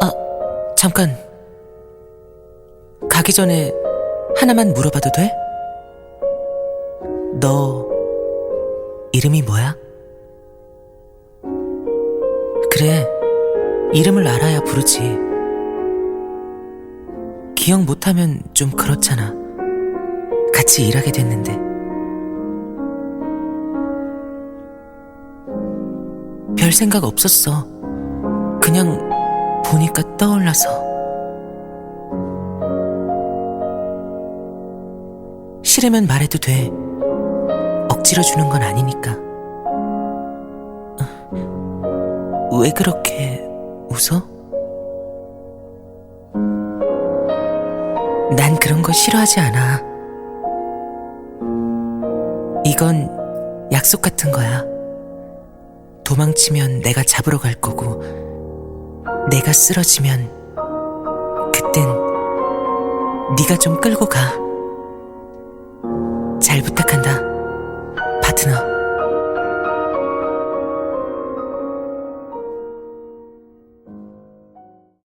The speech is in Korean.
아, 잠깐. 가기 전에 하나만 물어봐도 돼? 너 이름이 뭐야? 그래, 이름을 알아야 부르지. 기억 못하면 좀 그렇잖아. 같이 일하게 됐는데. 별 생각 없었어. 그냥 보니까 떠올라서. 싫으면 말해도 돼. 억지로 주는 건 아니니까. 왜 그렇게 웃어? 난 그런 거 싫어하지 않아. 이건 약속 같은 거야. 도망치면 내가 잡으러 갈 거고, 내가 쓰러지면 그땐 네가 좀 끌고 가. 잘 부탁한다, 파트너.